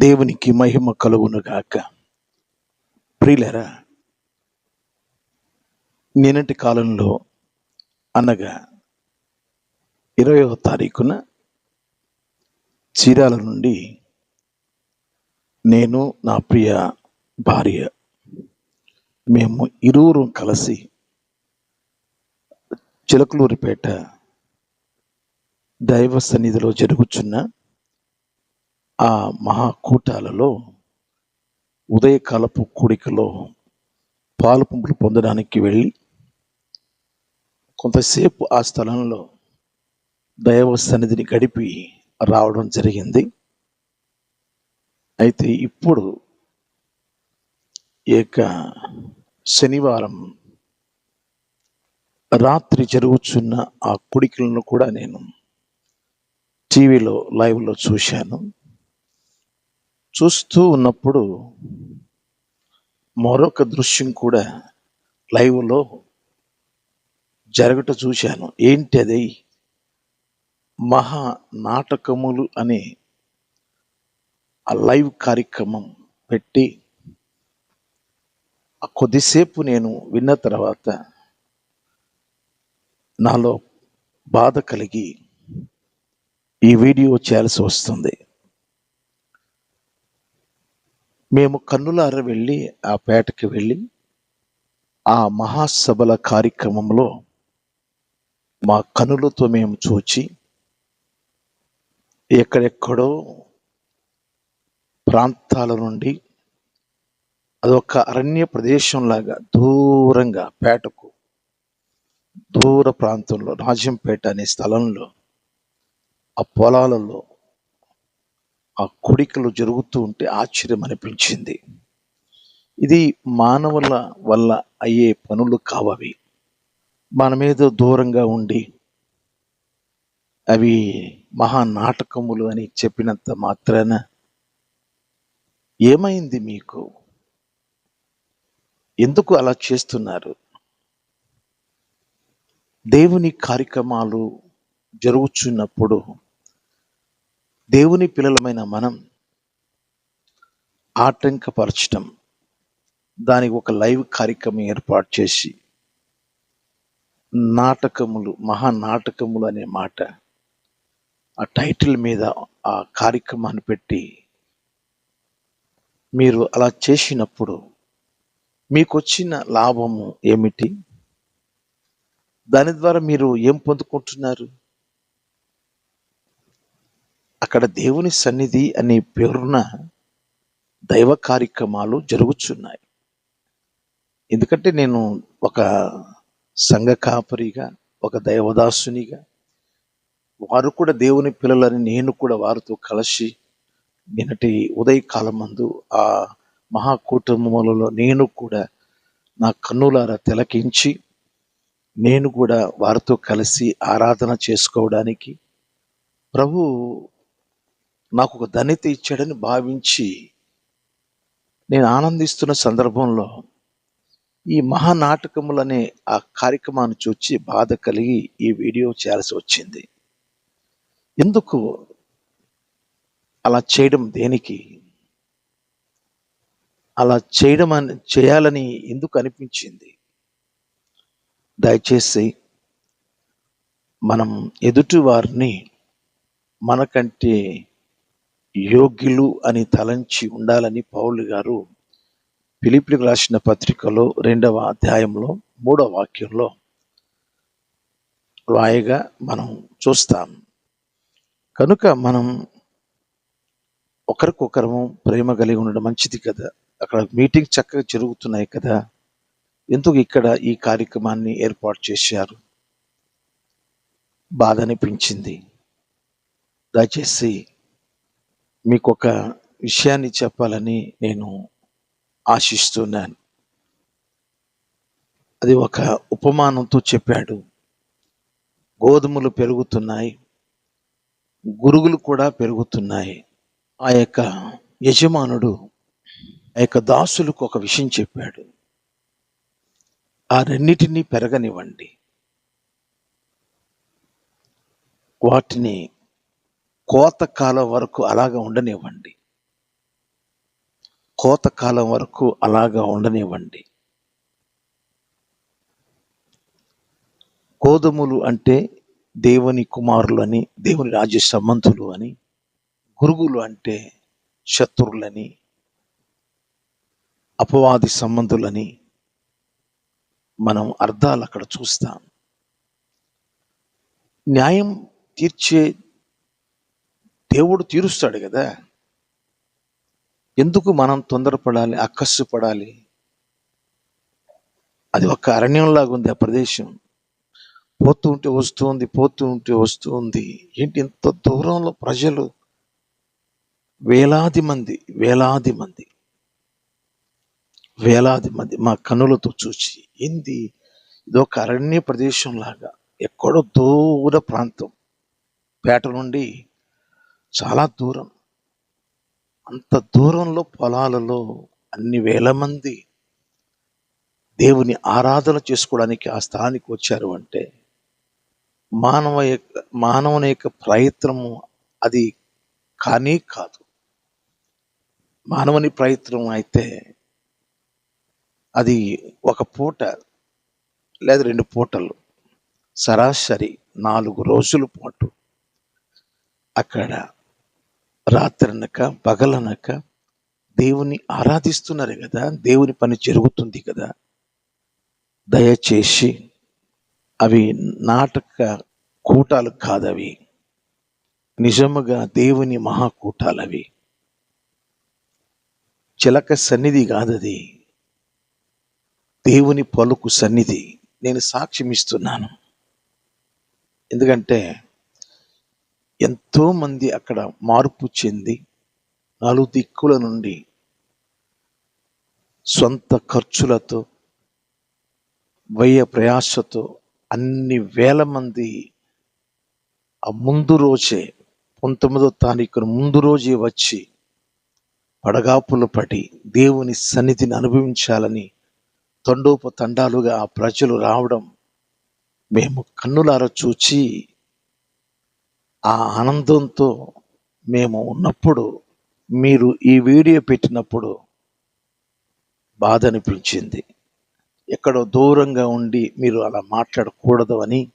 దేవునికి మహిమ కలుగునుగాక. ప్రియులరా నిన్నటి కాలంలో అనగా ఇరవయవ తారీఖున చీరాల నుండి నేను నా ప్రియ భార్య మేము ఇరువురు కలిసి చిలకలూరిపేట దైవ సన్నిధిలో జరుగుచున్న ఆ మహాకూటాలలో ఉదయకాలపు కూడికలో పాలు పంపులు పొందడానికి వెళ్ళి కొంతసేపు ఆ స్థలంలో దైవ సన్నిధిని గడిపి రావడం జరిగింది. అయితే ఇప్పుడు ఏక శనివారం రాత్రి జరుగుచున్న ఆ కుడికలను కూడా నేను టీవీలో లైవ్లో చూశాను. చూస్తూ ఉన్నప్పుడు మరొక దృశ్యం కూడా లైవ్లో జరగట చూశాను. ఏంటి అది? మహా నాటకములు అనే ఆ లైవ్ కార్యక్రమం పెట్టి ఆ కొద్దిసేపు నేను విన్న తర్వాత నాలో బాధ కలిగి ఈ వీడియో చేయాల్సి వస్తుంది. మేము కన్నులార వెళ్ళి ఆ పేటకి వెళ్ళి ఆ మహాసభల కార్యక్రమంలో మా కనులతో మేము చూచి ఎక్కడెక్కడో ప్రాంతాల నుండి అదొక అరణ్య ప్రదేశంలాగా దూరంగా పేటకు దూర ప్రాంతంలో రాజంపేట అనే స్థలంలో ఆ పొలాలలో ఆ కొడికలు జరుగుతూ ఉంటే ఆశ్చర్యం అనిపించింది. ఇది మానవుల వల్ల అయ్యే పనులు కావవి. మన మీద దూరంగా ఉండి అవి మహా నాటకములు అని చెప్పినంత మాత్రాన ఏమైంది మీకు? ఎందుకు అలా చేస్తున్నారు? దేవుని కార్యక్రమాలు జరుగుచున్నప్పుడు దేవుని పిల్లలమైన మనం ఆటంకపరచటం దానికి ఒక లైవ్ కార్యక్రమం ఏర్పాటు చేసి నాటకములు మహా నాటకములు అనే మాట ఆ టైటిల్ మీద ఆ కార్యక్రమాన్ని పెట్టి మీరు అలా చేసినప్పుడు మీకు వచ్చిన లాభము ఏమిటి? దాని ద్వారా మీరు ఏం పొందుకుంటున్నారు? అక్కడ దేవుని సన్నిధి అనే పేరున దైవ కార్యక్రమాలు జరుగుచున్నాయి. ఎందుకంటే నేను ఒక సంఘ కాపరిగా ఒక దైవదాసునిగా వారు కూడా దేవుని పిల్లలని నేను కూడా వారితో కలిసి నిన్నటి ఉదయకాలం మందు ఆ మహాకూటములలో నేను కూడా నా కన్నులారా తిలకించి నేను కూడా వారితో కలిసి ఆరాధన చేసుకోవడానికి ప్రభు నాకు ఒక ధన్యత ఇచ్చాడని భావించి నేను ఆనందిస్తున్న సందర్భంలో ఈ మహానాటకములనే ఆ కార్యక్రమాన్ని చూచి బాధ కలిగి ఈ వీడియో చేయాల్సి వచ్చింది. ఎందుకు అలా చేయడం దేనికి? అలా చేయడం అని చేయాలని ఎందుకు అనిపించింది? దయచేసి మనం ఎదుటి వారిని మనకంటే యోగ్యులు అని తలంచి ఉండాలని పౌలు గారు పిలిపిలికి రాసిన పత్రికలో రెండవ అధ్యాయంలో మూడవ వాక్యంలో రాయిగా మనం చూస్తాం. కనుక మనం ఒకరికొకరము ప్రేమ కలిగి ఉండడం మంచిది కదా? అక్కడ మీటింగ్ చక్కగా జరుగుతున్నాయి కదా? ఎందుకు ఇక్కడ ఈ కార్యక్రమాన్ని ఏర్పాటు చేశారు? బాధ అనిపించింది. దయచేసి మీకు ఒక విషయాన్ని చెప్పాలని నేను ఆశిస్తున్నాను. అది ఒక ఉపమానంతో చెప్పాడు. గోధుమలు పెరుగుతున్నాయి. గురుగులు కూడా పెరుగుతున్నాయి. ఆ యొక్క యజమానుడు ఆ యొక్క దాసులకు ఒక విషయం చెప్పాడు. ఆ రెండిటిని పెరగనివ్వండి. వాటిని కోతకాలం వరకు అలాగ ఉండనివ్వండి. కోతకాలం వరకు అలాగా ఉండనివ్వండి. గోధుమలు అంటే దేవుని కుమారులు అని దేవుని రాజ్య సంబంధులు అని గురుగులు అంటే శత్రువులని అపవాది సంబంధులని మనం అర్థాలు అక్కడ చూస్తాం. న్యాయం తీర్చే దేవుడు తీరుస్తాడు కదా. ఎందుకు మనం తొందరపడాలి అక్కస్సు పడాలి అది ఒక అరణ్యంలాగా ఉంది ఆ ప్రదేశం. పోతూ ఉంటే వస్తూ ఉంది పోతూ ఉంటే వస్తూ ఉంది. ఏంటి ఇంత దూరంలో ప్రజలు? వేలాది మంది వేలాది మంది. వేలాది మంది మా కన్నులతో చూసి ఏంది? ఇదొక అరణ్య ప్రదేశం లాగా ఎక్కడో దూర ప్రాంతం. పేట నుండి చాలా దూరం. అంత దూరంలో పొలాలలో అన్ని వేల మంది దేవుని ఆరాధన చేసుకోవడానికి ఆ స్థానానికి వచ్చారు అంటే మానవ యొక్క మానవుని యొక్క ప్రయత్నము అది కానీ కాదు. మానవుని ప్రయత్నం అయితే అది ఒక పూట లేదా రెండు పూటలు సరాసరి నాలుగు రోజుల పాటు అక్కడ రాత్రనక పగలనక దేవుని ఆరాధిస్తున్నారు కదా దేవుని పని జరుగుతుంది కదా. దయచేసి అవి నాటక కూటాలు కాదవి. నిజముగా దేవుని మహాకూటాలవి చిలక సన్నిధి కాదది. దేవుని పలుకు సన్నిధి. నేను సాక్ష్యం ఇస్తున్నాను ఎందుకంటే ఎంతోమంది అక్కడ మార్పు చెంది నాలుగు దిక్కుల నుండి సొంత ఖర్చులతో వ్యయ ప్రయాసతో అన్ని వేల మంది ఆ ముందు రోజే పంతొమ్మిదో తారీఖున ముందు రోజే వచ్చి పడగాపులు పడి దేవుని సన్నిధిని అనుభవించాలని తండోపు తండాలుగా ఆ ప్రజలు రావడం మేము కన్నులార చూచి ఆ ఆనందంతో మేము ఉన్నప్పుడు మీరు ఈ వీడియో పెట్టినప్పుడు బాధ అనిపించింది ఎక్కడో దూరంగా ఉండి మీరు అలా మాట్లాడకూడదు అని.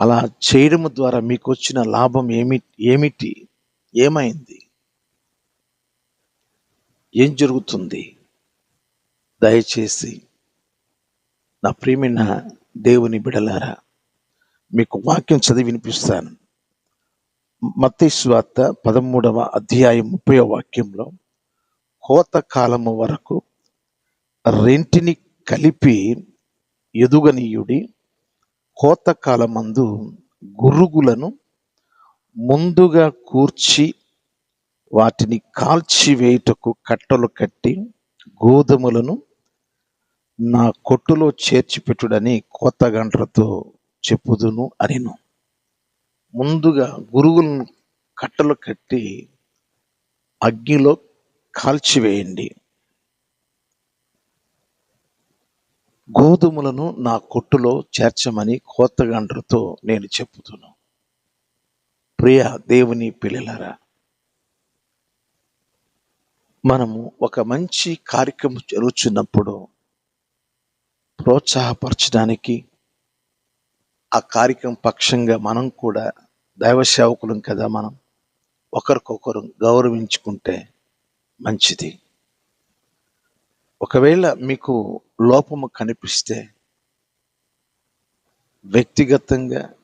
అలా చేయడం ద్వారా మీకు వచ్చిన లాభం ఏమి ఏమిటి? ఏమైంది? ఏం జరుగుతుంది? దయచేసి నా ప్రేమిన దేవుని బిడలారా మీకు వాక్యం చదివి వినిపిస్తాను. మత్తయి పదమూడవ అధ్యాయం ముప్పై వాక్యంలో కోత కాలము వరకు రెంటిని కలిపి ఎదుగనీయుడి కోత కాలమందు గురుగులను ముందుగా కూర్చి వాటిని కాల్చివేయుటకు కట్టలు కట్టి గోధుమలను నా కొట్టులో చేర్చిపెట్టుడని కోత గంటలతో చెప్పుదును అనిను. ముందుగా గురువులను కట్టలు కట్టి అగ్నిలో కాల్చివేయండి. గోధుమలను నా కొట్టులో చేర్చమని కోతగండ్రతో నేను చెప్పుతున్నాను ప్రియ దేవుని పిల్లలారా మనము ఒక మంచి కార్యక్రమం జరుగుతున్నప్పుడు ప్రోత్సాహపరచడానికి ఆ కార్యక్రమం పక్షంగా మనం కూడా దైవ సేవకులం కదా మనం. ఒకరికొకరు గౌరవించుకుంటే మంచిది. ఒకవేళ మీకు లోపము కనిపిస్తే వ్యక్తిగతంగా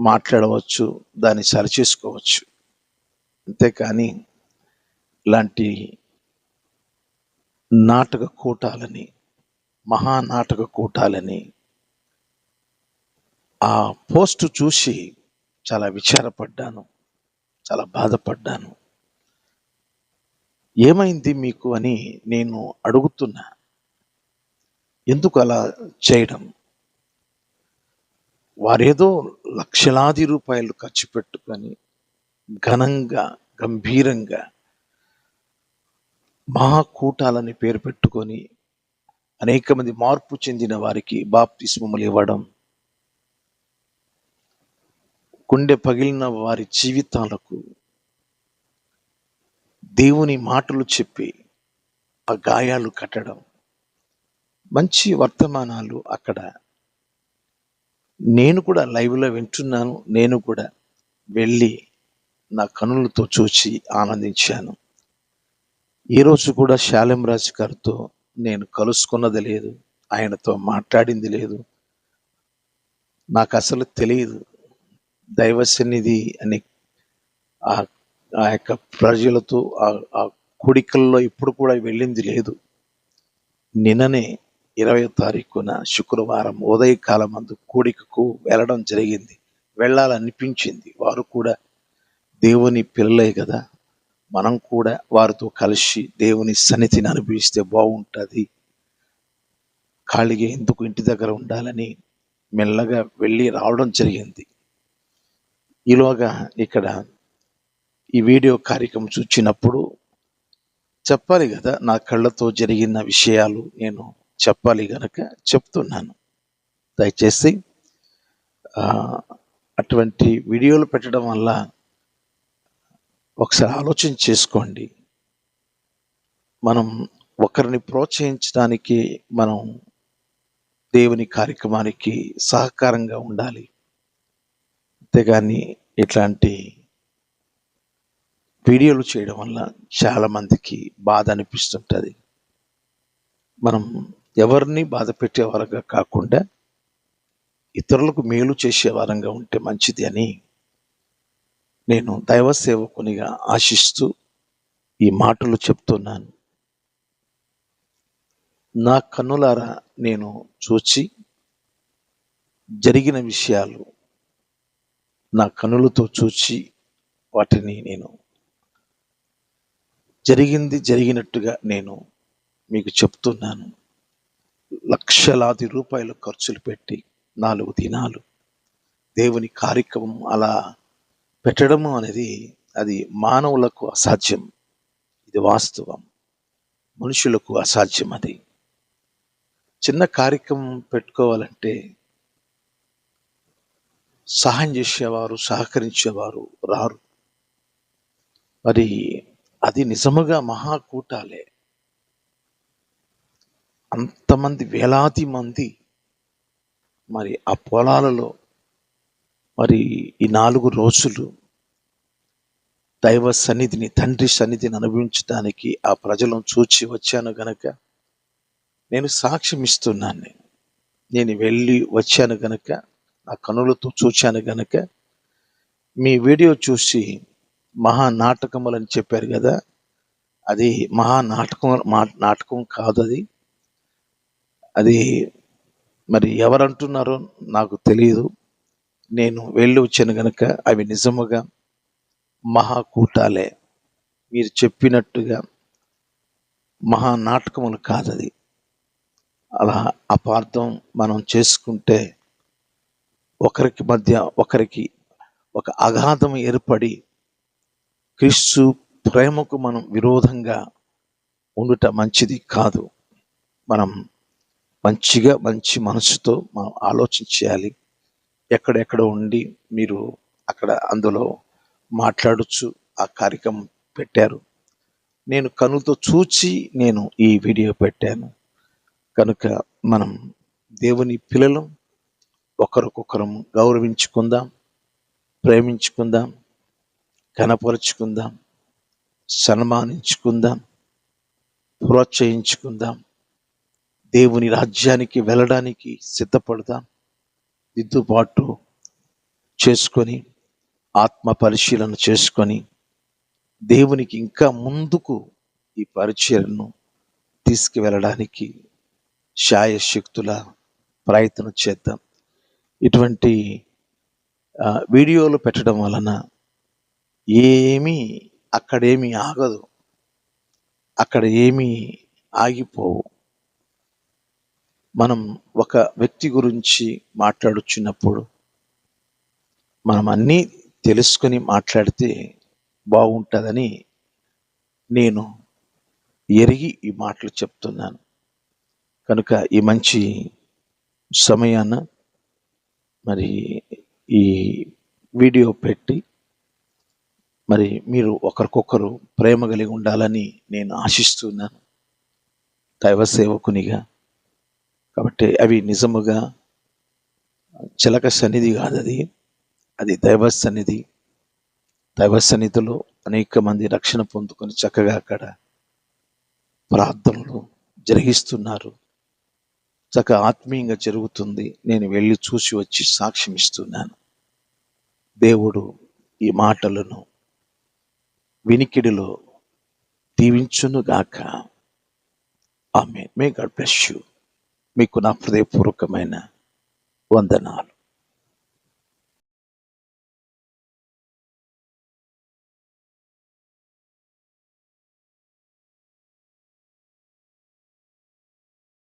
మాట్లాడవచ్చు దాన్ని సరిచేసుకోవచ్చు. అంతేకాని ఇలాంటి నాటక కూటాలని మహానాటక కూటాలని ఆ పోస్ట్ చూసి చాలా విచారపడ్డాను చాలా బాధపడ్డాను. ఏమైంది మీకు అని నేను అడుగుతున్నా. ఎందుకు అలా చేయడం? వారేదో లక్షలాది రూపాయలు ఖర్చు పెట్టుకొని ఘనంగా గంభీరంగా మహాకూటాలని పేరు పెట్టుకొని అనేక మంది మార్పు చెందిన వారికి బాప్తిస్మములు ఇవ్వడం గుండె పగిలిన వారి జీవితాలకు దేవుని మాటలు చెప్పి ఆ గాయాలు కట్టడం. మంచి వర్తమానాలు అక్కడ. నేను కూడా లైవ్లో వింటున్నాను. నేను కూడా వెళ్ళి నా కనులతో చూచి ఆనందించాను. ఈరోజు కూడా శాలెం రాజు గారితో నేను కలుసుకున్నది లేదు. ఆయనతో మాట్లాడింది లేదు. నాకు అసలు తెలియదు. దైవ సన్నిధి అని ఆ ఆ యొక్క ప్రజలతో ఆ- కోడికల్లో కుడికల్లో ఇప్పుడు కూడా వెళ్ళింది లేదు. నిన్ననే ఇరవై తారీఖున శుక్రవారం ఉదయకాలం అందు కూడికకు వెళ్ళడం జరిగింది. వెళ్ళాలనిపించింది. వారు కూడా దేవుని పిల్లలే కదా. మనం కూడా వారితో కలిసి దేవుని సన్నిధిని అనుభవిస్తే బాగుంటుంది. ఖాళీగా ఎందుకు ఇంటి దగ్గర ఉండాలని మెల్లగా వెళ్ళి రావడం జరిగింది. ఈలోగా ఇక్కడ ఈ వీడియో కార్యక్రమం చూచినప్పుడు చెప్పాలి కదా నా కళ్ళతో జరిగిన విషయాలు నేను చెప్పాలి గనక చెప్తున్నాను. దయచేసి అటువంటి వీడియోలు పెట్టడం వల్ల ఒకసారి ఆలోచన చేసుకోండి. మనం ఒకరిని ప్రోత్సహించడానికి మనం దేవుని కార్యక్రమానికి సహకారంగా ఉండాలి. అంతేగాని ఇట్లాంటి వీడియోలు చేయడం వల్ల చాలామందికి బాధ అనిపిస్తుంటుంది. మనం ఎవరిని బాధ పెట్టేవారంగా కాకుండా ఇతరులకు మేలు చేసే వారంగా ఉంటే మంచిది అని నేను దైవ సేవకునిగా ఆశిస్తూ ఈ మాటలు చెప్తున్నాను. నా కన్నులారా నేను చూచి జరిగిన విషయాలు నా కనులతో చూచి వాటిని నేను జరిగింది జరిగినట్టుగా నేను మీకు చెప్తున్నాను. లక్షలాది రూపాయలు ఖర్చులు పెట్టి నాలుగు దినాలు దేవుని కార్యక్రమం అలా పెట్టడము అనేది అది మానవులకు అసాధ్యం. ఇది వాస్తవం. మనుషులకు అసాధ్యం అది. చిన్న కార్యక్రమం పెట్టుకోవాలంటే సహాయం చేసేవారు సహకరించేవారు రారు. మరి అది నిజముగా మహాకూటాలే. అంతమంది వేలాది మంది మరి ఆ పొలాలలో మరి ఈ నాలుగు రోజులు దైవ సన్నిధిని తండ్రి సన్నిధిని అనుభవించడానికి ఆ ప్రజలను చూచి వచ్చాను గనక నేను సాక్ష్యం ఇస్తున్నాను నేను నేను వెళ్ళి వచ్చాను గనక నా కనులతో చూశాను గనక. మీ వీడియో చూసి మహా అని చెప్పారు కదా. అది మహా నాటకం మా- నాటకం కాదు అది. అది మరి ఎవరంటున్నారో నాకు తెలియదు. నేను వెళ్ళి వచ్చాను గనక అవి నిజముగా మహాకూటాలే. మీరు చెప్పినట్టుగా మహా నాటకములు కాదది. అలా అపార్థం మనం చేసుకుంటే ఒకరికి మధ్య ఒకరికి ఒక అగాధం ఏర్పడి క్రీస్తు ప్రేమకు మనం విరోధంగా ఉండుట మంచిది కాదు. మనం మంచిగా మంచి మనసుతో మనం ఆలోచించాలి ఎక్కడెక్కడ ఉండి మీరు అక్కడ అందులో మాట్లాడుచు ఆ కార్యక్రమం పెట్టారు. నేను కనులతో చూచి నేను ఈ వీడియో పెట్టాను. కనుక మనం దేవుని పిల్లలం ఒకరికొకరం గౌరవించుకుందాం ప్రేమించుకుందాం కనపరుచుకుందాం సన్మానించుకుందాం ప్రోత్సహించుకుందాం దేవుని రాజ్యానికి వెళ్ళడానికి సిద్ధపడదాం దిద్దుబాటు చేసుకొని ఆత్మ పరిశీలన చేసుకొని దేవునికి ఇంకా ముందుకు ఈ పరిచయను తీసుకువెళ్ళడానికి శాయశక్తుల ప్రయత్నం చేద్దాం. ఇటువంటి వీడియోలు పెట్టడం వలన ఏమీ అక్కడేమీ ఆగదు. అక్కడ ఏమీ ఆగిపోవు. మనం ఒక వ్యక్తి గురించి మాట్లాడుచున్నప్పుడు మనం అన్నీ తెలుసుకొని మాట్లాడితే బాగుంటుందని నేను ఎరిగి ఈ మాటలు చెప్తున్నాను. కనుక ఈ మంచి సమయాన మరి ఈ వీడియో పెట్టి మరి మీరు ఒకరికొకరు ప్రేమ కలిగి ఉండాలని నేను ఆశిస్తున్నాను. దైవ సేవకునిగా. కాబట్టి అవి నిజముగా చిలక సన్నిధి కాదు అది. అది దైవ సన్నిధి. దైవ సన్నిధిలో అనేక మంది రక్షణ పొందుకొని చక్కగా అక్కడ ప్రార్థనలు జరిగిస్తున్నారు. చక్కగా ఆత్మీయంగా జరుగుతుంది. నేను వెళ్ళి చూసి వచ్చి సాక్ష్యం ఇస్తున్నాను. దేవుడు ఈ మాటలను వినికిడిలో దీవించునుగాక ఆమె మే గాడ్ బ్లెస్ యూ మీకు నా హృదయపూర్వకమైన వందనాలు.